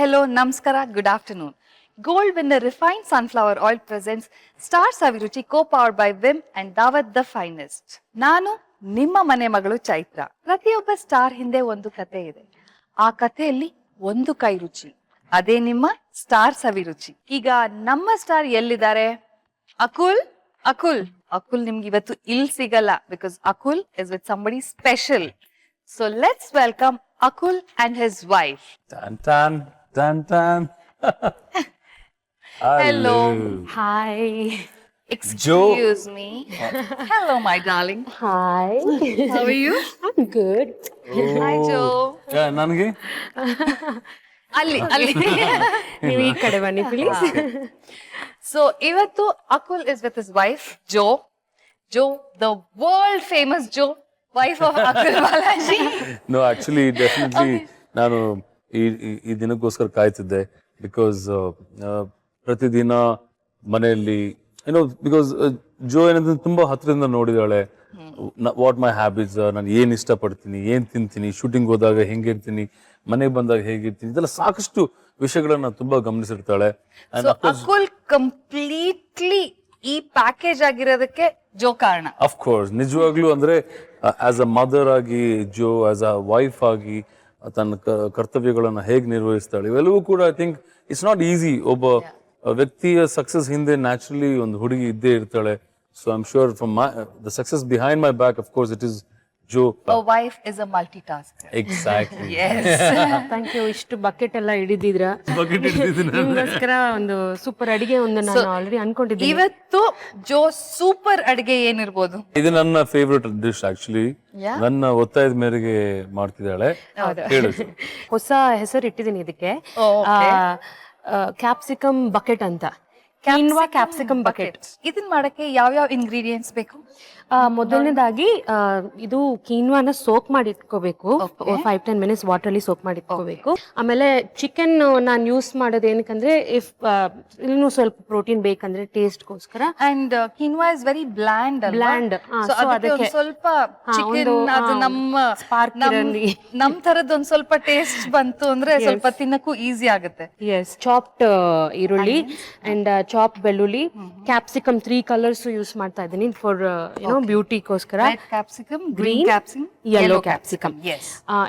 hello, namaskara, good afternoon. Gold winner refined sunflower oil presents Star Saviruchi co-powered by Vim and Dawat the Finest. ನಾನು ನಿಮ್ಮ ಮನೆ ಮಗಳು ಚೈತ್ರ. ಪ್ರತಿಯೊಬ್ಬ star ಹಿಂದೆ ಒಂದು ಕತೆ ಇದೆ. ಆ ಕಥೆಯಲ್ಲಿ ಒಂದು ಕೈ ರುಚಿ. ಅದೇ ನಿಮ್ಮ ಸ್ಟಾರ್ ಸವಿರುಚಿ ಈಗ ನಮ್ಮ ಸ್ಟಾರ್ ಎಲ್ಲಿದ್ದಾರೆ? ಅಕುಲ್? ಅಕುಲ್. ಅಕುಲ್ ನಿಮ್ಗೆ ಇವತ್ತು ಇಲ್ಲಿ ಸಿಗಲ್ಲ because Akul is with somebody special so let's welcome Akul and his wife tan tan. Hello. Hi. Excuse me. Hello, my darling. Hi. How are you? I'm good. Hi, Joe. Yeah, ನನಗೆ ಅಲ್ಲಿ ಅಲ್ಲಿ ನೀವು ಈ ಕಡೆ ಬನ್ನಿ please so ಇವತ್ತು Akul is with his wife Jo Jo the world famous Jo wife of Akul Balaji no actually definitely ನಾನು ಈ ಈ- ದಿನಕ್ಕೋಸ್ಕರ ಕಾಯ್ತಿದ್ದೆ ಬಿಕಾಸ್ ಪ್ರತಿದಿನ ಮನೆಯಲ್ಲಿ ಏನೋ ಬಿಕಾಸ್ ಜೋ ಏನಂತ ತುಂಬಾ ಹತ್ತಿರದಿಂದ ನೋಡಿದಾಳೆ. ವಾಟ್ ಮೈ ಹ್ಯಾಬಿಟ್ಸ್ ನಾನು ಏನು ಇಷ್ಟಪಡ್ತೀನಿ ಏನು ತಿಂತೀನಿ ಶೂಟಿಂಗ್ ಹೋದಾಗ ಹೆಂಗಿರ್ತೀನಿ ಮನೆಗೆ ಬಂದಾಗ ಹೇಗಿರ್ತೀನಿ ಇದೆಲ್ಲ ಸಾಕಷ್ಟು ವಿಷಯಗಳನ್ನ ತುಂಬಾ ಗಮನಿಸಿರ್ತಾಳೆ. ಅಕುಲ್ ಕಂಪ್ಲೀಟ್ಲಿ ಈ ಪ್ಯಾಕೇಜ್ ಆಗಿರೋದಕ್ಕೆ ಜೋ ಕಾರಣ. ಅಫ್ ಕೋರ್ಸ್ ನಿಜವಾಗ್ಲೂ ಅಂದ್ರೆ ಆಸ್ ಅ ಮದರ್ ಆಗಿ ಜೋ ಆಸ್ ಅ ವೈಫ್ ಆಗಿ ತನ್ನ ಕರ್ತವ್ಯಗಳನ್ನು ಹೇಗೆ ನಿರ್ವಹಿಸ್ತಾಳೆ. ಇವೆಲ್ಲವೂ ಕೂಡ I think it's not easy ಒಬ್ಬ ವ್ಯಕ್ತಿಯ ಸಕ್ಸಸ್ ಹಿಂದೆ ನ್ಯಾಚುರಲಿ ಒಂದು ಹುಡುಗಿ ಇದ್ದೇ ಇರ್ತಾಳೆ. So I am sure from my the success behind my back of course it is Jo wife is a multitask exactly thank you ಇಷ್ಟು ಬಕೆಟ್ ಎಲ್ಲ ಹಿಡಿದಿದ್ರ. ನಿಮ್ಗೋಸ್ಕರ ಒಂದು ಸೂಪರ್ ಅಡಿಗೆ ಒಂದು ನಾನು ಆಲ್ರೆಡಿ ಅನ್ಕೊಂಡಿದ್ದೀನಿ. ಇವತ್ತು ಜೋ ಸೂಪರ್ ಅಡಿಗೆ ಏನಿರ್ಬೋದು? ಇದು ನನ್ನ ಫೇವರಿಟ್ ಡಿಶ್ ಆಕ್ಚುಲಿ? ನನ್ನ ಒತ್ತಾಯದ ಮೇರೆಗೆ ಮಾಡ್ತಿದ್ದಾಳೆ. ಹೇಳು. ಹೊಸ ಹೆಸರು ಇಟ್ಟಿದ್ದೀನಿ ಇದಕ್ಕೆ. Oh, okay. ಕ್ಯಾಪ್ಸಿಕಮ್ ಬಕೆಟ್ ಅಂತ. ಕ್ಯಾನ್ವಾ ಕ್ಯಾಪ್ಸಿಕಮ್ ಬಕೆಟ್ ಇದನ್ ಮಾಡಕ್ಕೆ ಯಾವ ಯಾವ ಇಂಗ್ರೀಡಿಯೆಂಟ್ಸ್ ಬೇಕು? ಮೊದಲನೇದಾಗಿ ಇದು ಕೀನ್ವಾನ ಸೋಕ್ ಮಾಡಿ ಇಟ್ಕೋಬೇಕು Okay. Five ten minutes water ಅಲ್ಲಿ ಸೋಕ್ ಮಾಡಿ ಇಟ್ಕೋಬೇಕು ಆಮೇಲೆ ಚಿಕನ್ ನಾನು ಯೂಸ್ ಮಾಡೋದು ಏನಕ್ಕಂದ್ರೆ ಇಫ್ ಇನ್ನೂ ಸ್ವಲ್ಪ ಪ್ರೋಟೀನ್ ಬೇಕಂದ್ರೆ ಟೇಸ್ಟ್ ಗೋಸ್ಕರ and quinoa is very bland bland ಅದಕ್ಕೆ ಸ್ವಲ್ಪ ನಮ್ಮ ಸ್ಪಾರ್ಕ್ ನಮ್- ತರದ್ ಒಂದ್ ಸ್ವಲ್ಪ ಟೇಸ್ಟ್ ಬಂತು ಅಂದ್ರೆ ಸ್ವಲ್ಪ ತಿನ್ನಕ್ಕೂ ಈಸಿ ಆಗುತ್ತೆ. ಎಸ್ ಚಾಪ್ಡ್ ಈರುಳ್ಳಿ ಅಂಡ್ ಚಾಪ್ ಬೆಳ್ಳುಳ್ಳಿ. ಕ್ಯಾಪ್ಸಿಕಮ್ ತ್ರೀ ಕಲರ್ಸ್ ಯೂಸ್ ಮಾಡ್ತಾ ಇದ್ದೀನಿ ಫಾರ್ ಏನೋ ಬ್ಯೂಟಿಗೋಸ್ಕರ capsicum green capsicum yellow capsicum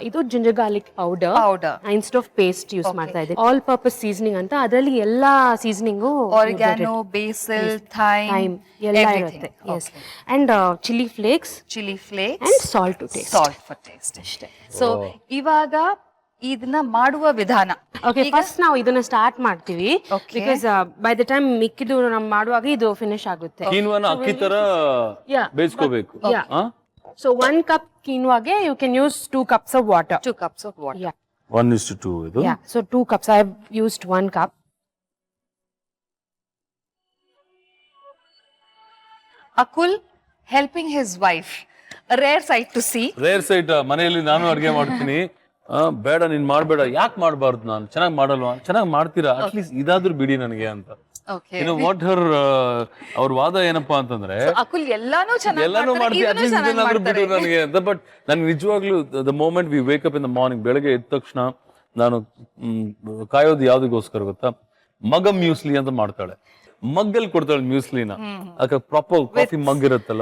ಇದು ginger garlic powder powder instead of paste use ಮಾಡ್ತಾ ಇದೆ ಆಲ್ ಪರ್ಪಸ್ ಸೀಸನಿಂಗ್ ಅಂತ. ಅದರಲ್ಲಿ ಎಲ್ಲಾ ಸೀಸನಿಂಗು ಆರಿಗ್ಯಾನೋ ಬೇಸಲ್ ಥೈಮ್ ಎಲ್ಲ ಇರುತ್ತೆ. Yes and chilli flakes chilli flakes and salt to taste salt for taste ಅಷ್ಟೇ. So ಇವಾಗ ಇದನ್ನ ಮಾಡುವ ವಿಧಾನ. ಓಕೆ ಫಸ್ಟ್ ನಾವು ಇದನ್ನ ಸ್ಟಾರ್ಟ್ ಮಾಡ್ತೀವಿ. Okay. Because by the time ಮಿಕ್ಕಿದು ನಾವು ಮಾಡುವಾಗ ಇದು ಫಿನಿಶ್ ಆಗುತ್ತೆ. ಕೀನ್ವನ ಅಕ್ಕಿ ತರ Yeah. ಬೇಯಿಸ್ಕೋಬೇಕು. Yeah. ಹಾ? So one cup quinoa-ಗೆ you can use two cups of water two cups of water yeah one is to two ಇದು? Yeah so two cups I have used one cup Akul helping his wife rare sight to see rare sight ಮನೆಯಲ್ಲಿ ನಾನು ಅಡುಗೆ ಮಾಡ್ತೀನಿ. ಬೇಡ ನೀನ್ ಮಾಡ್ಬೇಡ. ಯಾಕೆ ಮಾಡಬಾರ್ದು ನಾನು? ಚೆನ್ನಾಗಿ ಮಾಡಲ್ವಾ? ಚೆನ್ನಾಗಿ ಮಾಡ್ತೀರಾ? ಅಟ್ಲೀಸ್ಟ್ ಇದಾದ್ರೂ ಬಿಡಿ ನನಗೆ ಅಂತ. ಇನ್ನು ವಾಟ್ ಹರ್ ಅವ್ರ ವಾದ ಏನಪ್ಪಾ ಅಂತಂದ್ರೆ ಅಕುಲ್ ಎಲ್ಲಾನು ಎಲ್ಲಾನು ಮಾಡ್ತೀವಿ. ಅಟ್ಲೀಸ್ಟ್ ಇದನ್ನಾದ್ರೂ ಬಿಡು ನನಗೆ ಅಂತ. ಬಟ್ ನನ್ಗೆ ನಿಜವಾಗ್ಲೂ the moment we wake up in the morning ಬೆಳಗ್ಗೆ ಎದ್ದ ತಕ್ಷಣ ನಾನು ಕಾಯೋದು ಯಾವ್ದಕ್ಕೋಸ್ಕರ ಗೊತ್ತಾ? ಮಗ ಮ್ಯೂಸ್ಲಿ ಅಂತ ಮಾಡ್ತಾಳೆ. ಮಗ್ಗಲ್ಲಿ ಕೊಡ್ತಾಳೆ ಮ್ಯೂಸ್ಲಿನ. ಪ್ರಾಪರ್ ಕಾಫಿ ಮಗ್ ಇರುತ್ತಲ್ಲ?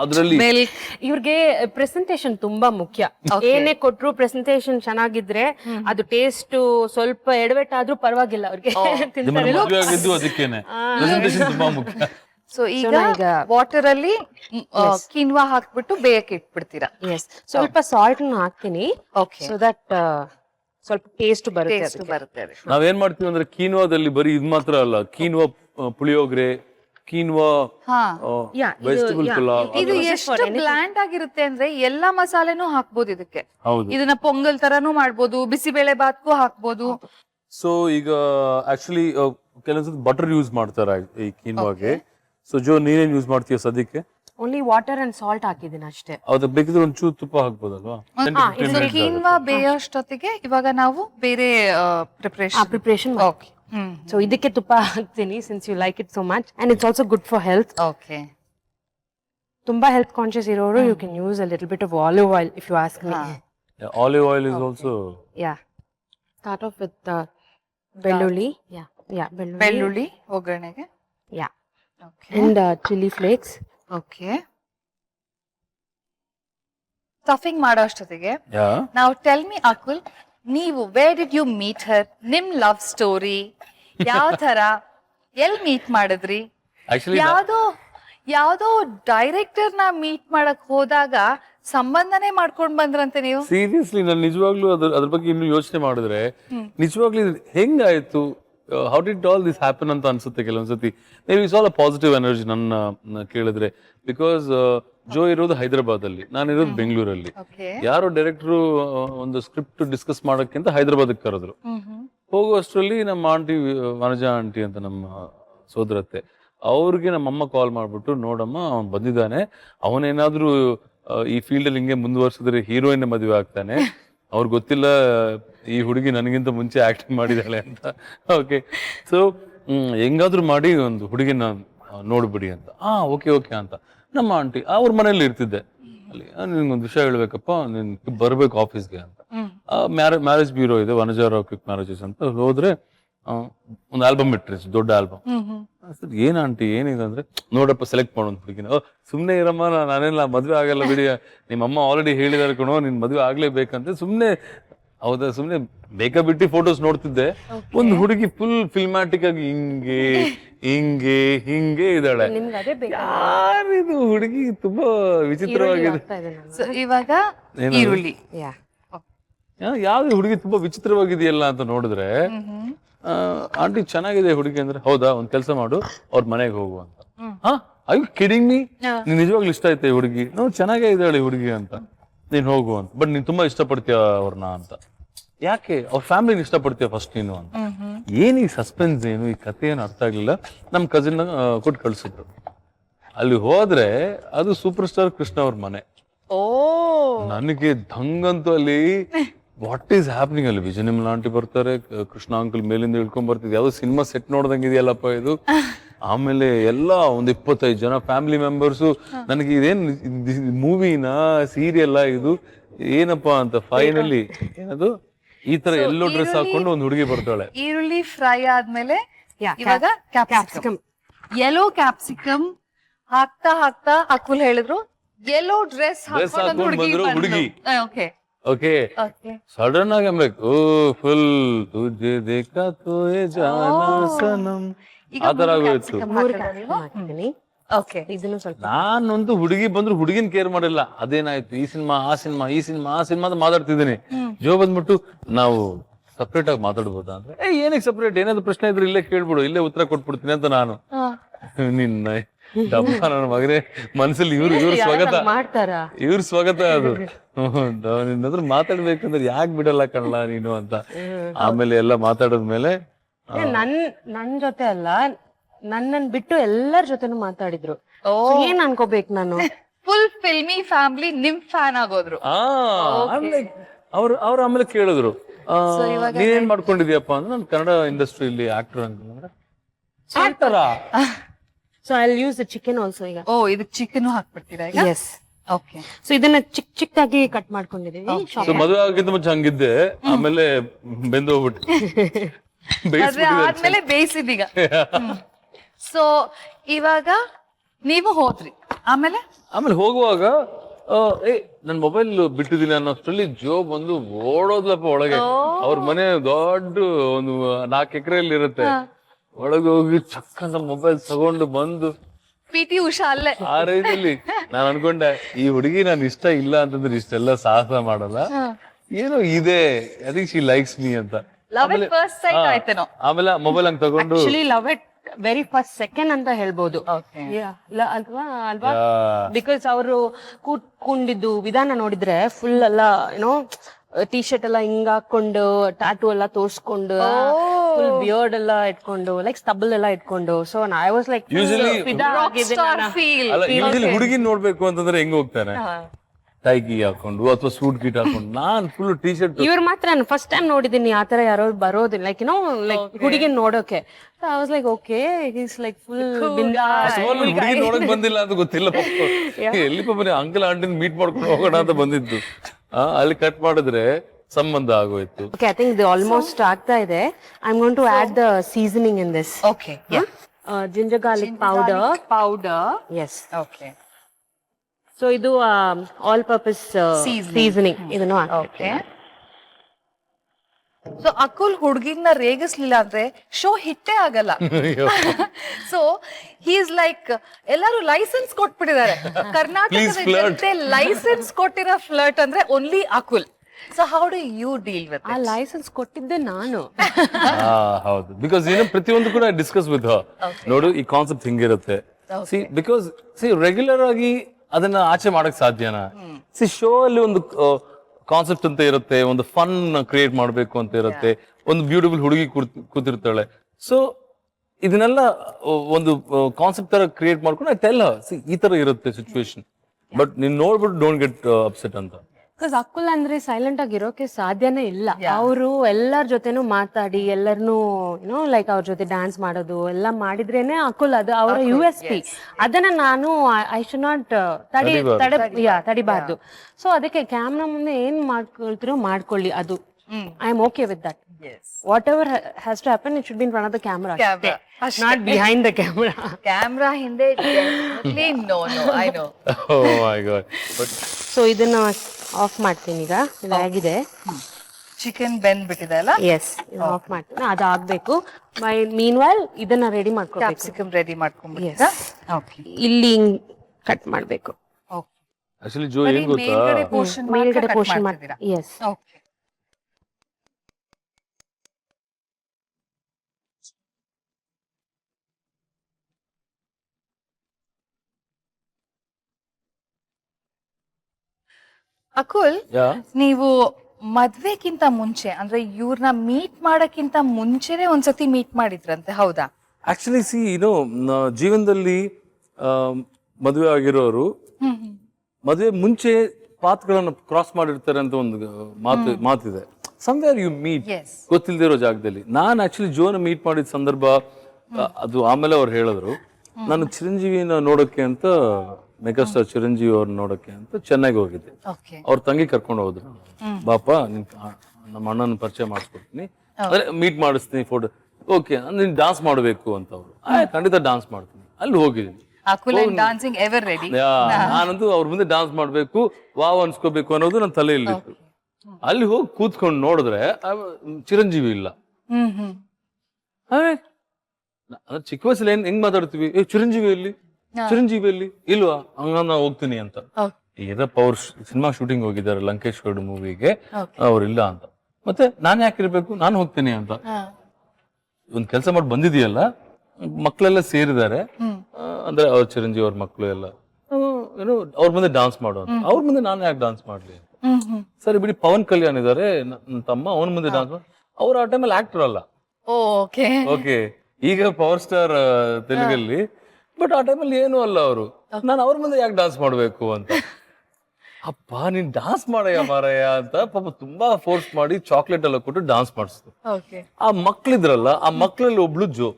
ಅದ್ರಲ್ಲಿ- ಮಿಲ್ಕ್ ಇವ್ರಿಗೆ ಪ್ರೆಸೆಂಟೇಶನ್ ತುಂಬಾ ಮುಖ್ಯ. ಏನೇ ಕೊಟ್ರು ಪ್ರೆಸೆಂಟೇಶನ್ ಚೆನ್ನಾಗಿದ್ರೆ ಅದು ಟೇಸ್ಟ್ ಸ್ವಲ್ಪ ಎಡವೆಟ್ಟಾದ್ರೂ ಪರವಾಗಿಲ್ಲ ಅವ್ರಿಗೆ. ಆಗಿದ್ದು ಅದಕ್ಕೇನೆ. ಪ್ರೆಸೆಂಟೇಶನ್ ತುಂಬಾ ಮುಖ್ಯ. ಸೊ ಈಗ ಈಗ- ವಾಟರ್ ಅಲ್ಲಿ ಕಿನ್ವಾ ಹಾಕ್ಬಿಟ್ಟು ಬೇಯಕ್ಕೆ ಇಟ್ಬಿಡ್ತೀರಾ. ಎಸ್ ಸ್ವಲ್ಪ ಸಾಲ್ಟ್ ಹಾಕ್ತೀನಿ. ಓಕೆ ಸೊ ದಟ್ ಸ್ವಲ್ಪ ಟೇಸ್ಟ್ ಬರುತ್ತೆ. ಬರುತ್ತೆ ಅದಕ್ಕೆ. ನಾವೇನ್ ಮಾಡ್ತೀವಿ ಅಂದ್ರೆ ಕೀನ್ವಾದಲ್ಲಿ ಬರೀ ಇದ್ ಮಾತ್ರ ಅಲ್ಲ ಕೀನ್ವಾ ಪುಳಿಯೋಗ್ರೆ ಕೀನ್ವಾ ಹಾ. Yeah, ಇದು- ವೆಜಿಟಬಲ್ yeah, ಪುಲಾವ್ ಇದು ಎಷ್ಟು ಬ್ಲ್ಯಾಂಡ್ ಆಗಿರುತ್ತೆ ಅಂದ್ರೆ ಎಲ್ಲಾ ಮಸಾಲೆನೂ ಹಾಕ್ಬೋದು ಇದಕ್ಕೆ. ಹೌದು. ಇದನ್ನ ಪೊಂಗಲ್ ತರಾನು ಮಾಡ್ಬೋದು ಬಿಸಿಬೇಳೆ ಬಾತ್ಗೂ ಹಾಕ್ಬೋದು. ಸೊ ಈಗ ಆಕ್ಚುಲಿ ಕೆಲವೊಂದ್ಸತಿ ಬಟರ್ ಯೂಸ್ ಮಾಡ್ತಾರೆ ಈ ಕೀನ್ವಾಗೆ. ಸೊ ಜೋ ನೀನೇನ್ ಯೂಸ್ ಮಾಡ್ತೀಯ ಸದ್ಯಕ್ಕೆ? ಓನ್ಲಿ ವಾಟರ್ ಅಂಡ್ ಸಾಲ್ಟ್ ಹಾಕಿದ್ದೀನಿ ಅಷ್ಟೇ. ಅದು ಬೇಕಿದ್ರೆ ಒಂಚೂರು ತುಪ್ಪ ಹಾಕ್ಬೋದಲ್ವಾ? ಸೊ ಕೀನ್ವಾ ಬೇಯೋಷ್ಟೊತ್ತಿಗೆ ಇವಾಗ ನಾವು ಬೇರೆ preparation preparation okay hmm so ಇದಕ್ಕೆ ತುಪ್ಪ ಹಾಕ್ತೀನಿ since you like it so much and it's also good for health okay ತುಂಬಾ ಹೆಲ್ತ್ ಕಾನ್ಶಿಯಸ್ ಇರೋರು you can use a little bit of olive oil if you ask me olive oil is also yeah start off with ಬೆಳ್ಳುಳ್ಳಿ yeah yeah ಬೆಳ್ಳುಳ್ಳಿ ಬೆಳ್ಳುಳ್ಳಿ ಒಗ್ಗರಣೆಗೆ. Yeah okay and chilli flakes okay stuffing ಮಾಡೋ ಅಷ್ಟೊತ್ತಿಗೆ. Yeah ನಾವು tell me Akul ನೀವು where did you meet her ನಿಮ್ love story ಯಾವ ತರ ಎಲ್ ಮೀಟ್ ಮಾಡಿದ್ರಿ? ಆಕ್ಚುಲಿ ಯಾವ್ದೋ ಯಾವ್ದೋ ಡೈರೆಕ್ಟರ್ನ ಮೀಟ್ ಮಾಡಕ್ ಹೋದಾಗ ಸಂಬಂಧನೇ ಮಾಡ್ಕೊಂಡ್ ಬಂದ್ರಂತೆ ನೀವು. ಸೀರಿಯಸ್ಲಿ ನಾನು ನಿಜವಾಗ್ಲೂ ಅದ್ರ ಅದ್ರ ಬಗ್ಗೆ ಇನ್ನು ಯೋಚನೆ ಮಾಡಿದ್ರೆ ನಿಜವಾಗ್ಲೂ ಇದು ಹೆಂಗಾಯ್ತು? How did all this happen ಅಂತ ಅನ್ಸುತ್ತೆ ಕೆಲವೊಂದ್ಸತಿ ನೀವು is all a positive energy ನನ್ನ ಕೇಳಿದ್ರೆ. ಬಿಕಾಸ್ ಜೋ ಇರೋದು ಹೈದರಾಬಾದ್ ಅಲ್ಲಿ ನಾನು ಇರೋದು ಬೆಂಗಳೂರಲ್ಲಿ. ಯಾರು ಡೈರೆಕ್ಟ್ರು ಒಂದು ಸ್ಕ್ರಿಪ್ಟ್ ಡಿಸ್ಕಸ್ ಮಾಡೋಕ್ಕಿಂತ ಹೈದರಾಬಾದ್ ಕರೆದ್ರು. ಹೋಗುವಷ್ಟರಲ್ಲಿ ನಮ್ಮ ಆಂಟಿ ವನಜಾ ಆಂಟಿ ಅಂತ ನಮ್ಮ ಸೋದರತ್ತೆ ಅವ್ರಿಗೆ ನಮ್ಮಮ್ಮ ಕಾಲ್ ಮಾಡ್ಬಿಟ್ಟು ನೋಡಮ್ಮ ಅವ್ನು ಬಂದಿದ್ದಾನೆ. ಅವನೇನಾದ್ರೂ ಆ, ಈ ಫೀಲ್ಡ್ ಅಲ್ಲಿ ಹಿಂಗೆ ಮುಂದುವರ್ಸಿದ್ರೆ ಹೀರೋಯಿನ್ ಮದುವೆ ಆಗ್ತಾನೆ. ಅವ್ರಿಗೆ ಗೊತ್ತಿಲ್ಲ ಈ ಹುಡುಗಿ ನನಗಿಂತ ಮುಂಚೆ ಆಕ್ಟಿಂಗ್ ಮಾಡಿದಾಳೆ ಅಂತ. ಓಕೆ ಸೊ ಹೆಂಗಾದ್ರೂ ಮಾಡಿ ಒಂದು ಹುಡುಗಿನ ನೋಡ್ಬಿಡಿ ಅಂತ. ಆ ಓಕೆ ಓಕೆ ಅಂತ. ನಮ್ಮ ಆಂಟಿ ಅವ್ರ ಮನೇಲಿ ಇರ್ತಿದ್ದೆ. ಅಲ್ಲಿ ನಿನ್ಗೊಂದು ವಿಷಯ ಹೇಳ್ಬೇಕಪ್ಪ ನೀನ್ ಬರ್ಬೇಕು ಆಫೀಸ್ಗೆ ಅಂತ. ಮ್ಯಾರೇಜ್ ಮ್ಯಾರೇಜ್ ಬ್ಯೂರೋ ಇದೆ ವನಜಾರಾವ್ ಕ್ವಿಕ್ ಮ್ಯಾರೇಜಸ್ ಅಂತ. ಹೋದ್ರೆ ಒಂದು ಆಲ್ಬಮ್ ಇಟ್ರಿ ದೊಡ್ಡ ಆಲ್ಬಮ್. ಏನ್ ಆಂಟಿ ಏನಿದೆ ಅಂದ್ರೆ ನೋಡಪ್ಪ ಸೆಲೆಕ್ಟ್ ಮಾಡೋದು ಹುಡುಗಿನ. ಸುಮ್ಮನೆ ಇರಮ್ಮ ನಾನೇನಿಲ್ಲ ನಾನೆಲ್ಲ ಮದ್ವೆ ಆಗಲ್ಲ ಬಿಡಿ. ನಿಮ್ಮ ಅಮ್ಮ ಆಲ್ರೆಡಿ ಹೇಳಿದಾರೆ ಕಣೋ ನಿನ್ ಮದ್ವೆ ಆಗ್ಲೇಬೇಕಂತ. ಸುಮ್ಮನೆ ಹೌದಾ ಸುಮ್ಮನೆ ಬೇಕಾ ಬಿಟ್ಟು ಫೋಟೋಸ್ ನೋಡ್ತಿದ್ದೆ. ಒಂದು ಹುಡುಗಿ ಫುಲ್ ಫಿಲ್ಮ್ಯಾಟಿಕ್ ಆಗಿ ಹಿಂಗೆ ಹಿಂಗೆ ಹಿಂಗೆ ಇದ್ದಾಳೆ. ಯಾರಿದು ಹುಡುಗಿ ತುಂಬಾ ವಿಚಿತ್ರವಾಗಿದೆ. ಇವಾಗ ಈರುಳ್ಳಿ. ಯಾವ್ದು ಹುಡುಗಿ ತುಂಬಾ ವಿಚಿತ್ರವಾಗಿದೆಯಲ್ಲ ಅಂತ ನೋಡಿದ್ರೆ ಆಂಟಿ ಚೆನ್ನಾಗಿದೆ ಹುಡುಗಿ ಅಂದ್ರೆ ಹೌದಾ? ಒಂದ್ ಕೆಲಸ ಮಾಡು ಅವ್ರ ಮನೆಗೆ ಹೋಗು ಅಂತ. ಹಾ? ಐ ಕಿಡಿಂಗ್ ಮೀ ನೀನ್ ನಿಜವಾಗ್ಲೂ ಇಷ್ಟ ಐತೆ ಹುಡುಗಿ? ನಾವು ಚೆನ್ನಾಗೇ ಇದ್ದಾಳೆ ಹುಡುಗಿ ಅಂತ. ನೀನ್ ಹೋಗು ಅಂತ. ಬಟ್ ನೀನ್ ತುಂಬಾ ಇಷ್ಟಪಡ್ತೀಯ ಅವ್ರನ್ನ ಅಂತ. ಯಾಕೆ? ಅವ್ರ ಫ್ಯಾಮಿಲಿನ ಇಷ್ಟಪಡ್ತೀಯ ಫಸ್ಟ್ ನೀನು ಅಂತ? ಏನ್ ಈ ಸಸ್ಪೆನ್ಸ್ ಏನು? ಈ ಕಥೆ ಏನು ಅರ್ಥ ಆಗ್ಲಿಲ್ಲ. ನಮ್ ಕಸಿನ್ ಕೊಟ್ಟು ಕಳ್ಸಿದ್ರು ಅಲ್ಲಿ ಹೋದ್ರೆ ಅದು ಸೂಪರ್ ಸ್ಟಾರ್ ಕೃಷ್ಣ ಅವ್ರ ಮನೆ. ಓ. ನನಗೆ ದಂಗಂತೂ ಅಲ್ಲಿ ವಾಟ್ ಈಸ್ ಹ್ಯಾಪ್ನಿಂಗ್ ಅಲ್ಲಿ? ವಿಜಯ ನಿಮ್ಮ ಆಂಟಿ ಬರ್ತಾರೆ ಕೃಷ್ಣ ಅಂಕಲ್ ಮೇಲಿಂದ ಇಳ್ಕೊಂಡ್ ಬರ್ತಿದ್ ಯಾವ್ದೋ ಸಿನಿಮಾ ಸೆಟ್ ನೋಡ್ದಂಗೆ ಇದೆಯಲ್ಲಪ್ಪ ಇದು? ಆಮೇಲೆ ಎಲ್ಲ ಒಂದು ಇಪ್ಪತ್ತೈದು ಜನ ಫ್ಯಾಮಿಲಿ ಮೆಂಬರ್ಸು ನನಗೆ ಇದೇನ್ ಮೂವಿನ ಸೀರಿಯಲ್ ಇದು? ಏನಪ್ಪಾ ಅಂತ ಫೈನಲಿ ಏನದು? ಈ ತರ ಎಲ್ಲೋ ಡ್ರೆಸ್ ಹಾಕೊಂಡು ಒಂದು ಹುಡುಗಿ ಬರ್ತಾಳೆ. ಈರುಳ್ಳಿ ಫ್ರೈ ಆದ್ಮೇಲೆ ಇವಾಗ ಕ್ಯಾಪ್ಸಿಕಮ್. ಯೆಲ್ಲೋ ಕ್ಯಾಪ್ಸಿಕಮ್ ಹಾಕ್ತಾ ಹಾಕ್ತಾ ಅಕುಲ್ ಹೇಳಿದ್ರು ಯೆಲ್ಲೋ ಡ್ರೆಸ್ Dress ಹಾಕೊಂಡ್ ಬಂದ್ರು ಹುಡುಗಿ. ಓಕೆ ಸಡನ್ ಆಗಿ ಅನ್ಬೇಕು ಫುಲ್ ತುಜೆ ದೇಖಾ ತೋಯೆ ಜಾನಾ ಸನಂ ಆ ತರ ಆಗೋಯ್ತು. ನಾನೊಂದು ಹುಡುಗಿ ಬಂದ್ರು ಹುಡುಗಿನ ಕೇರ್ ಮಾಡಿಲ್ಲ. ಅದೇನಾಯ್ತು? ಈ ಸಿನಿಮಾ ಆ ಸಿನಿಮಾ ಈ ಸಿನಿಮಾ ಆ ಸಿನಿಮಾ ಅಂತ ಮಾತಾಡ್ತಿದ್ದೀನಿ ಜೋ ಬಂದ್ಬಿಟ್ಟು ನಾವು ಸಪ್ರೇಟ್ ಆಗಿ ಮಾತಾಡ್ಬೋದಾ ಅಂದ್ರೆ? ಏ ಏನಕ್ಕೆ ಸಪ್ರೇಟ್ ಏನಾದ್ರು ಪ್ರಶ್ನೆ ಇದ್ರೆ ಇಲ್ಲೇ ಕೇಳ್ಬಿಡು. ಇಲ್ಲೇ ಉತ್ತರ ಕೊಟ್ಬಿಡ್ತೀನಿ ಅಂತ ನಾನು. ನಿನ್ನ ಡಬ್ಬ ನನ್ನ ಮಗನೇ ಮನ್ಸಲ್ಲಿ ಇವ್ರು ಇವ್ರ ಸ್ವಾಗತ. ಮಾಡ್ತಾರಾ? ಇವ್ರ ಸ್ವಾಗತ ಅದು. ನಿನ್ನ ಹತ್ರ ಮಾತಾಡ್ಬೇಕಂದ್ರೆ ಯಾಕೆ ಬಿಡಲ್ಲ ಕಣ್ಣ ನೀನು ಅಂತ. ಆಮೇಲೆ ಎಲ್ಲ ಮಾತಾಡದ್ಮೇಲೆ ಏ, ನನ್ ನನ್ ಜೊತೆ ಅಲ್ಲ ನನ್ನನ್ ಬಿಟ್ಟು ಎಲ್ಲರ ಜೊತೆನೂ ಮಾತಾಡಿದ್ರು. ಏನ್ ಅನ್ಕೋಬೇಕು ನಾನು? ಫುಲ್ ಫಿಲ್ಮಿ ಫ್ಯಾಮಿಲಿ ನಿಮ್ ಫ್ಯಾನ್ ಆಗೋದ್ರು. ಆ ಅವ್ರು ಅವ್ರು ಆಮೇಲೆ ಕೇಳಿದ್ರು. ಆ, ಏನ್ ಮಾಡ್ಕೊಂಡಿದ್ಯಪ್ಪ ಅಂದ್ರೆ ನಾನು ಕನ್ನಡ ಇಂಡಸ್ಟ್ರಿಯಲ್ಲಿ ಆಕ್ಟರ್ ಅಂತ ಆಕ್ಟರಾ so I use the chicken also ಈಗ. ಓ ಇದು ಚಿಕನ್ ಹಾಕ್ಬಿಡ್ತೀರಾ ಈಗ? ಎಸ್ ಓಕೆ ಸೊ ಇದನ್ನ ಚಿಕ್ಕ ಚಿಕ್ಕದಾಗಿ ಕಟ್ ಮಾಡ್ಕೊಂಡಿದೀವಿ ಸೊ ಮದುವೆ ಆಗಿದ್ದ ಮುಂಚೆ ಹಂಗಿದ್ದೆ ಆಮೇಲೆ ಬೆಂದು ಹೋಗ್ಬಿಟ್ಟು. ಬೇಯಿಸ್ಬಿಟ್ಟಿದೆ ಆದ್ಮೇಲೆ ಬೇಯಿಸಿದೀಗ ಸೊ ಇವಾಗ ನೀವು ಹೋದ್ರಿ. ಆಮೇಲೆ? ಆಮೇಲೆ ಹೋಗುವಾಗ ಆ, ಏ ನನ್ ಮೊಬೈಲ್ ಬಿಟ್ಟಿದ್ದೀನಿ ಅನ್ನೋಷ್ಟರಲ್ಲಿ ಜೋ ಬಂದು ಓಡೋದ್ಲಪ್ಪ ಒಳಗೆ. ಅವ್ರ ಮನೆ ದೊಡ್ಡ ಒಂದು ನಾಲ್ಕು ಎಕರೆಯಲ್ಲಿ ಇರುತ್ತೆ ಒಳಗೆ ಹೋಗಿ ಚಕ್ಕಂತ ಮೊಬೈಲ್ ತಗೊಂಡು ಬಂದು ಪಿ ಟಿ ಉಷಾ ಅಲ್ಲೇ. ಆ ರೀತಿಲಿ ನಾನು ಅನ್ಕೊಂಡೆ ಈ ಹುಡುಗಿ ನಾನು ಇಷ್ಟ ಇಲ್ಲ ಅಂತಂದ್ರೆ ಇಷ್ಟೆಲ್ಲ ಸಾಹಸ ಮಾಡಲ್ಲ. ಏನೋ ಇದೆ I think she likes me ಅಂತ. ಲವ್ ಇಟ್ ಫಸ್ಟ್ ಸೈಟ್ ಆಯ್ತೇನೋ. ಆಮೇಲೆ ಮೊಬೈಲ್ ಹಂಗ್ ತಗೊಂಡು actually love at very first second ಅಂತ ಹೇಳ್ಬೋದು. ಓಕೆ Yeah, ಅಲ್ವಾ ಅಲ್ವಾ? ಆ, ಬಿಕಾಸ್ ಅವರು ಕೂತ್ಕೊಂಡಿದ್ದು ವಿಧಾನ ನೋಡಿದ್ರೆ ಫುಲ್ ಎಲ್ಲ ಏನೋ ಟಿ ಶರ್ಟ್ ಎಲ್ಲ ಹಿಂಗ್ ಹಾಕೊಂಡು ಟ್ಯಾಟೂ ಎಲ್ಲ ತೋರ್ಸ್ಕೊಂಡು ಫುಲ್ ಬಿಯರ್ಡ್ ಎಲ್ಲ ಇಟ್ಕೊಂಡು ಲೈಕ್ ಸ್ಟಬಲ್ ಎಲ್ಲ ಇಟ್ಕೊಂಡು. So I was like Usually- star feel ಅಲ್ಲ ಯೂಶಲಿ ಹುಡುಗಿನ್ ನೋಡ್ಬೇಕು ಅಂತಂದ್ರೆ ಹೆಂಗ್ ಹೋಗ್ತಾನೆ ಟೈಗಿ ಹಾಕೊಂಡು ಅಥವಾ ಸೂಟ್ ಗೀಟ್ ಹಾಕೊಂಡು. ನಾನ್ ಫುಲ್ ಟಿ ಶರ್ಟ್ ಇವ್ರು ಮಾತ್ರ ನಾನು ಫಸ್ಟ್ ಟೈಮ್ ನೋಡಿದೀನಿ ಆ ತರ ಯಾರೋ ಬರೋದಿಲ್ಲ. ಲೈಕ್ ಏನೋ ಲೈಕ್ ಹುಡುಗಿನ ನೋಡೋಕೆ. I was like okay is like full ಹುಡುಗಿ ನೋಡಕ್ ಬಂದಿಲ್ಲ ಅಂತ ಗೊತ್ತಿಲ್ಲ ಪಾಪ. ಎಲ್ಲಿ ಪಾಪ ಅಂಕಲ್ ಆಂಟಿನ ಮೀಟ್ ಮಾಡ್ಕೊಂಡು ಹೋಗೋಣ ಅಂತ ಬಂದಿದ್ದು. ಅಲ್ಲಿ ಕಟ್ ಮಾಡಿದ್ರೆ ಸಂಬಂಧ ಆಗೋಯ್ತು. ಓಕೆ ಐ ಥಿಂಕ್ ಇದು ಆಲ್ಮೋಸ್ಟ್ ಆಗ್ತಾ ಇದೆ. I am gonna add the seasoning in this okay ginger garlic powder powder yes okay so ಇದು ಆಲ್ ಪರ್ಪಸ್ Seasoning. ಸೀಸನಿಂಗ್ ಇದನ್ನು ಓಕೆ ಸೊ ಅಕುಲ್ ಹುಡುಗಿನ ರೇಗಿಸ್ಲಿಲ್ಲ ಅಂದ್ರೆ ಶೋ ಹಿಟ್ಟೇ ಆಗಲ್ಲ. ಸೊ ಈಸ್ ಲೈಕ್ ಎಲ್ಲರೂ ಲೈಸೆನ್ಸ್ ಕೊಟ್ಬಿಟ್ಟಿದ್ದಾರೆ. ಕರ್ನಾಟಕದ. ಜನತೆ ಲೈಸೆನ್ಸ್ ಕೊಟ್ಟಿರೋ ಫ್ಲರ್ಟ್ ಅಂದ್ರೆ only Akul so how do you deal with a licence ಕೊಟ್ಟಿದ್ದೆ ನಾನು. ಆ, ಹೌದು. ಬಿಕಾಸ್ ಏನೋ ಪ್ರತಿಯೊಂದು ಕೂಡ ಡಿಸ್ಕಸ್ ವಿತ್ ನೋಡು ಈ ಕಾನ್ಸೆಪ್ಟ್ ಹಿಂಗಿರುತ್ತೆ. ಸಿ ಬಿಕಾಸ್ ಸಿ ರೆಗ್ಯುಲರ್ ಆಗಿ ಅದನ್ನ ಆಚೆ ಮಾಡಕ್ ಸಾಧ್ಯನಾ? ಸಿ ಶೋ ಅಲ್ಲಿ ಒಂದು ಕಾನ್ಸೆಪ್ಟ್ ಅಂತ ಇರುತ್ತೆ ಒಂದು ಫನ್ ಕ್ರಿಯೇಟ್ ಮಾಡಬೇಕು ಅಂತ ಇರುತ್ತೆ ಒಂದು ಬ್ಯೂಟಿಫುಲ್ ಹುಡುಗಿ ಕೂತಿರ್ತಾಳೆ. ಸೊ ಇದನ್ನೆಲ್ಲ ಒಂದು ಕಾನ್ಸೆಪ್ಟ್ ತರ ಕ್ರಿಯೇಟ್ ಮಾಡ್ಕೊಂಡು ಸಿ ಈ ತರ ಇರುತ್ತೆ ಸಿಚುವೇಶನ್ ಬಟ್ ನೀನ್ ನೋಡ್ಬಿಟ್ಟು ಡೋಂಟ್ ಗೆಟ್ ಅಪ್ಸೆಟ್ ಅಂತ. ಬಿಕಾಸ್ ಅಕ್ಕುಲ್ ಅಂದ್ರೆ ಸೈಲೆಂಟ್ ಆಗಿ ಇರೋಕೆ ಸಾಧ್ಯನೇ ಇಲ್ಲ. ಅವರು ಎಲ್ಲರ ಜೊತೆನೂ ಮಾತಾಡಿ ಎಲ್ಲರನ್ನೂ ಏನೋ ಲೈಕ್ ಅವ್ರ ಜೊತೆ ಡ್ಯಾನ್ಸ್ ಮಾಡೋದು ಎಲ್ಲ ಮಾಡಿದ್ರೇನೆ ಅಕುಲ್ ಅದು ಅವರ ಯು ಎಸ್ ಪಿ ಅದನ್ನ ನಾನು ಐ ಶುಡ್ ನಾಟ್ ತಡಿ ತಡೆ ಯಾ ತಡಿಬಾರ್ದು. ಸೊ ಅದಕ್ಕೆ ಕ್ಯಾಮ್ರಾ ಮುಂದೆ ಏನ್ ಮಾಡ್ಕೊಳ್ತಿರೋ ಮಾಡ್ಕೊಳ್ಳಿ ಅದು. I am okay with that whatever has to happen it should be in front of the camera. Not behind the camera camera ಹಿಂದೆ no no I know oh my god but so ಇದನ್ನ off ಮಾಡ್ತೀನಿ ಈಗ. ಆಗಿದೆ chicken ಬೆಂದ್ ಬಿಟ್ಟಿದೆ ಅಲ್ಲ? S of ಮಾಡ್ತೀನಿ. ಅದು ಆಗ್ಬೇಕು. ಮೈ ಮೀನ್ ವೈಲ್ ಇದನ್ನ ರೆಡಿ ಮಾಡ್ಕೊಬೇಕು. ಕ್ಯಾಪ್ಸಿಕಮ್ ರೆಡಿ ಮಾಡ್ಕೊಂಡ್ಬಿಟ್ಟಿದೆ ಓಕೆ ಇಲ್ಲಿ ಕಟ್ ಮಾಡ್ಬೇಕು. ಓಕೆ ಆಕ್ಚುಲಿ ಜೋ ಏನ್ ಗೊತ್ತಾ? ಮೇಲ್ಗಡೆ ಪೋರ್ಷನ್ ಮೇಲ್ಗಡೆ ಪೋರ್ಷನ್ ಮಾಡ್ತೀರಾ ಎಸ್ ಓಕೆ ಅಕುಲ್ ಯಾ? ನೀವು ಮದ್ವೆಗಿಂತ ಮುಂಚೆ ಅಂದ್ರೆ ಇವ್ರನ್ನ ಮೀಟ್ ಮಾಡಕ್ಕಿಂತ ಮುಂಚೆನೆ ಒಂದ್ಸತಿ ಮೀಟ್ ಮಾಡಿದ್ರಂತೆ ಹೌದಾ? ಆಕ್ಚುಲಿ ಸಿ ಏನು ಜೀವನದಲ್ಲಿ ಮದುವೆ ಆಗಿರೋರು ಮದುವೆ ಮುಂಚೆ ಪಾತ್ಗಳನ್ನು ಕ್ರಾಸ್ ಮಾಡಿರ್ತಾರೆ ಅಂತ ಒಂದು ಮಾತು ಮಾತಿದೆ. Somewhere you meet Yes. ಗೊತ್ತಿಲ್ದಿರೋ ಜಾಗದಲ್ಲಿ. ನಾನು ಆಕ್ಚುಲಿ ಜೋನ ಮೀಟ್ ಮಾಡಿದ ಸಂದರ್ಭ ಅದು ಆಮೇಲೆ ಅವ್ರು ಹೇಳಿದ್ರು. ನಾನು ಚಿರಂಜೀವಿನ ನೋಡೋಕೆ ಅಂತ ಮೆಗಾಸ್ಟಾರ್ ಚಿರಂಜೀವಿ ಅವ್ರನ್ನ ನೋಡಕ್ಕೆ ಅಂತ ಚೆನ್ನಾಗಿ ಹೋಗಿದ್ದೆ. ಓಕೆ. ಅವ್ರ ತಂಗಿ ಕರ್ಕೊಂಡು ಹೋದ್ರು. ಬಾಪ ನಿನ್ ನಮ್ಮ ಅಣ್ಣನ ಪರಿಚಯ ಮಾಡಿಸ್ಕೊಡ್ತೀನಿ. ಅಂದ್ರೆ ಮೀಟ್ ಮಾಡಿಸ್ತೀನಿ ಫೋಟೋ ಓಕೆ ನೀನ್ ಡಾನ್ಸ್ ಮಾಡಬೇಕು ಅಂತ ಅವ್ರು. ಖಂಡಿತ ಡಾನ್ಸ್ ಮಾಡ್ತೀನಿ. ಅಲ್ಲಿ ಹೋಗಿದ್ದೀನಿ. ಡಾನ್ಸಿಂಗ್ ಎವರ್ ರೆಡಿ ಯಾ, ನಾನಂತೂ ಅವ್ರ ಮುಂದೆ ಡಾನ್ಸ್ ಮಾಡ್ಬೇಕು ವಾವ್ ಅನ್ಸ್ಕೋಬೇಕು ಅನ್ನೋದು ನನ್ನ ತಲೆಯಲ್ಲಿ ಇತ್ತು ಅಲ್ಲಿ ಹೋಗಿ ಕೂತ್ಕೊಂಡು ನೋಡಿದ್ರೆ ಚಿರಂಜೀವಿ ಇಲ್ಲ. ಚಿಕ್ಕ ವಯಸ್ಸಲ್ಲಿ ಏನ್ ಹೆಂಗ್ ಮಾತಾಡ್ತೀವಿ? ಚಿರಂಜೀವಿ ಎಲ್ಲಿ? ಚಿರಂಜೀವಿ ಅಲ್ಲಿ ಇಲ್ವಾ? ಹಂಗ ನಾ ಹೋಗ್ತೀನಿ ಅಂತ. ಈರಪ್ಪ ಅವ್ರು ಸಿನಿಮಾ ಶೂಟಿಂಗ್ ಹೋಗಿದ್ದಾರೆ ಲಂಕೇಶ್ ಗೌಡ್ ಮೂವಿಗೆ. ಅವ್ರಿಲ್ಲ ಅಂತ. ಮತ್ತೆ ನಾನ್ ಯಾಕಿರ್ಬೇಕು? ನಾನು ಹೋಗ್ತೀನಿ ಅಂತ. ಒಂದ್ ಕೆಲಸ ಮಾಡಿ ಬಂದಿದೆಯಲ್ಲ ಮಕ್ಕಳೆಲ್ಲ ಸೇರಿದ್ದಾರೆ. ಅಂದ್ರೆ ಅವ್ರ ಚಿರಂಜೀವಿ ಅವ್ರ ಮಕ್ಕಳು ಎಲ್ಲ. ಏನೋ ಅವ್ರ ಮುಂದೆ ಡಾನ್ಸ್ ಮಾಡು ಅಂತ. ಅವ್ರ ಮುಂದೆ ನಾನು ಯಾಕೆ ಡಾನ್ಸ್ ಮಾಡ್ಲಿ ಸರಿ ಬಿಡಿ ಪವನ್ ಕಲ್ಯಾಣ್ ಇದಾರೆ. ನನ್ನ ತಮ್ಮ ಅವನ ಮುಂದೆ ಡಾನ್ಸ್ ಅವ್ರು ಆ ಟೈಮಲ್ಲಿ ಆಕ್ಟರ್ ಅಲ್ಲ. ಓಕೆ. ಈಗ ಪವರ್ ಸ್ಟಾರ್ ತೆಲುಗಲ್ಲಿ ಬಟ್ ಆ ಟೈಮಲ್ಲಿ ಏನೂ ಅಲ್ಲ ಅವರು. ನಾನು ಅವ್ರ ಮುಂದೆ ಯಾಕೆ ಡಾನ್ಸ್ ಮಾಡಬೇಕು ಅಂತ. ಅಪ್ಪ ನೀನ್ ಡಾನ್ಸ್ ಮಾಡಯ್ಯ ಮಾರಯ್ಯ ಅಂತ ಪಾಪ ತುಂಬಾ ಫೋರ್ಸ್ ಮಾಡಿ ಚಾಕ್ಲೇಟ್ ಎಲ್ಲ ಕೊಟ್ಟು ಡಾನ್ಸ್ ಮಾಡಿಸ್ತು ಆ ಮಕ್ಳಿದ್ರಲ್ಲ ಆ ಮಕ್ಳಲ್ಲಿ ಒಬ್ಳು ಜೋ.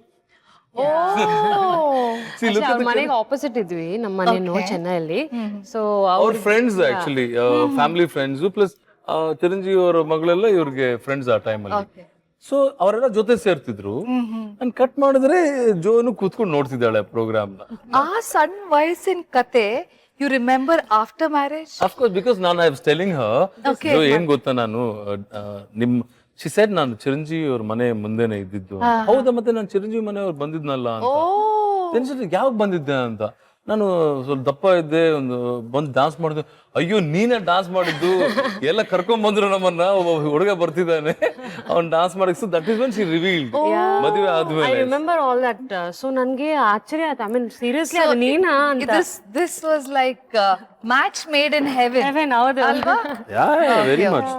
ಮನೆಗೆ ಆಪೋಸಿಟ್ ಇದ್ವಿ ನಮ್ಮ ಮನೇನು ಚೆನ್ನೈಯಲ್ಲಿ ಸೊ ಅವ್ರ friends actually family friends plus Chiranjeevi ಅವರ ಮಗಳೆಲ್ಲ ಇವ್ರಿಗೆ ಫ್ರೆಂಡ್ಸ್ ಆ ಟೈಮಲ್ಲಿ ಸೊ ಅವರೆಲ್ಲ ಜೊತೆ ಸೇರ್ತಿದ್ರು. ನಾನು ಕಟ್ ಮಾಡಿದ್ರೆ ಜೋನು ಕೂತ್ಕೊಂಡು ನೋಡ್ತಿದ್ದಾಳೆ ಪ್ರೋಗ್ರಾಮ್ ಆ ಸಣ್ಣ ವಯಸ್ಸಿನ ಕತೆ you remember after marriage of course because ನಾನು ಐ ಟೆಲಿಂಗ್ ಹರ್ ಏನ್ ಗೊತ್ತಾ ನಾನು ನಿಮ್ ಶಿ ಸೆಡ್ ನಾನು ಚಿರಂಜೀವಿ ಅವ್ರ ಮನೆ ಮುಂದೆನೆ ಇದ್ದಿದ್ದು. ಹೌದಾ ಮತ್ತೆ ನಾನು ಚಿರಂಜೀವಿ ಮನೆಯವ್ರು ಬಂದಿದ್ನಲ್ಲ ಅಂತ. ಯಾವಾಗ ಬಂದಿದ್ದೆ ಅಂತ? ನಾನು ಸ್ವಲ್ಪ ದಪ್ಪ ಇದ್ದೆ ಒಂದು ಬಂದು ಡಾನ್ಸ್ ಮಾಡಿದೆ. ಅಯ್ಯೋ ನೀನೇ ಡಾನ್ಸ್ ಮಾಡಿದ್ದು. ಎಲ್ಲ ಕರ್ಕೊಂಡ್ ಬಂದ್ರು ನಮ್ಮನ್ನ. ಒಬ್ಬ ಹುಡುಗ ಬರ್ತಿದ್ದಾನೆ. ಅವ್ನ್ ಡಾನ್ಸ್ ಮಾಡಕ್ that is one she reveal ಮದುವೆ ಐ ಆದ್ಮೇಲೆ ರಿಮೆಂಬರ್ ಆಲ್ ದಟ್ ಸೊ ನನಗೆ ಆಶ್ಚರ್ಯ ಆಯ್ತು. ಐ ಮೀನ್ ಸೀರಿಯಸ್ಲಿ ಅದು ನೀನಾ ಅಂತ. This this was like match made in heaven Heaven, ಹೌದು. ಅಲ್ವಾ? ಯಾ ವೆರಿ ಮಚ್